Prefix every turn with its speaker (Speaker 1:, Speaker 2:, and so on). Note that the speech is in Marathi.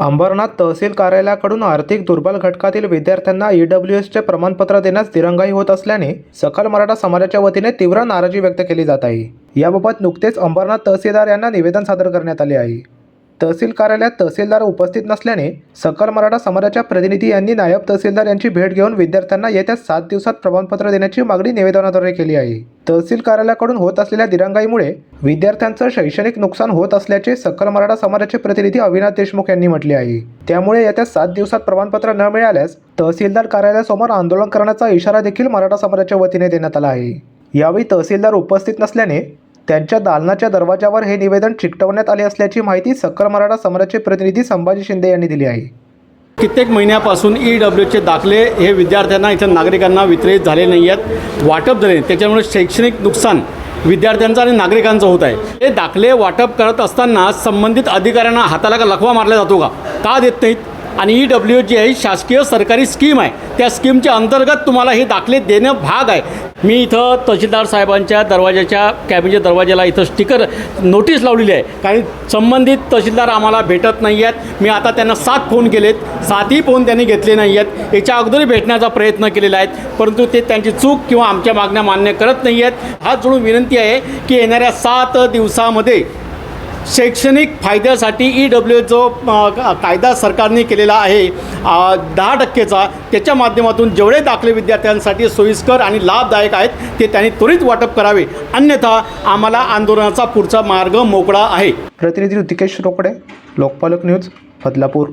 Speaker 1: अंबरनाथ तहसील कार्यालयाकडून आर्थिक दुर्बल घटकातील विद्यार्थ्यांना ई डब्ल्यू एसचे प्रमाणपत्र देण्यास दिरंगाई होत असल्याने सकल मराठा समाजाच्या वतीने तीव्र नाराजी व्यक्त केली जात आहे. याबाबत नुकतेच अंबरनाथ तहसीलदार यांना निवेदन सादर करण्यात आले आहे. तहसील कार्यालयात तहसीलदार उपस्थित नसल्याने सकल मराठा समाजाच्या प्रतिनिधी यांनी नायब तहसीलदार यांची भेट घेऊन विद्यार्थ्यांना येत्या सात दिवसात प्रमाणपत्र देण्याची मागणी निवेदनाद्वारे केली आहे. तहसील कार्यालयाकडून होत असलेल्या दिरंगाईमुळे विद्यार्थ्यांचं शैक्षणिक नुकसान होत असल्याचे सकल मराठा समाजाचे प्रतिनिधी अविनाश देशमुख यांनी म्हटले आहे. त्यामुळे येत्या सात दिवसात प्रमाणपत्र न मिळाल्यास तहसीलदार कार्यालयासमोर आंदोलन करण्याचा इशारा देखील मराठा समाजाच्या वतीने देण्यात आला आहे. यावेळी तहसीलदार उपस्थित नसल्याने त्यांच्या दालनाच्या दरवाजावर हे निवेदन चिकटवण्यात आले असल्याची माहिती सक्कर मराठा समाजाचे प्रतिनिधी संभाजी शिंदे यांनी दिली आहे.
Speaker 2: कित्येक महिन्यापासून ई डब्ल्यूचे दाखले हे विद्यार्थ्यांना इथं नागरिकांना वितरित झाले नाही आहेत. वाटप झाले त्याच्यामुळे शैक्षणिक नुकसान विद्यार्थ्यांचं आणि नागरिकांचं होत आहे. हे दाखले वाटप करत असताना संबंधित अधिकाऱ्यांना हाताला का लखवा मारला जातो का? का देत नाहीत? आणि ई डब्ल्यू जी आहे शासकीय सरकारी स्कीम आहे. त्या स्कीमच्या अंतर्गत तुम्हाला हे दाखले देणं भाग आहे. मी इथं तहसीलदार साहेबांच्या दरवाजाच्या कॅबिनच्या दरवाजाला इथं स्टिकर नोटीस लावलेली आहे. कारण संबंधित तहसीलदार आम्हाला भेटत नाही आहेत. मी आता त्यांना सात फोन केलेत. सातही फोन त्यांनी घेतले नाही आहेत. याच्या अगोदर भेटण्याचा प्रयत्न केलेला आहे. परंतु ते त्यांची चूक किंवा आमच्या मागण्या मान्य करत नाही आहेत. हात जोडून विनंती आहे की येणाऱ्या सात दिवसामध्ये शैक्षणिक फायद्यासाठी ई डब्ल्यू जो कायदा सरकारने केलेला आहे दहा टक्केचा त्याच्या माध्यमातून जेवढे दाखले विद्यार्थ्यांसाठी सोयीस्कर आणि लाभदायक आहेत ते त्यांनी त्वरित वाटप करावे. अन्यथा आम्हाला आंदोलनाचा पुढचा मार्ग मोकळा आहे.
Speaker 1: प्रतिनिधी ऋतिकेश रोकडे लोकपालक न्यूज बदलापूर.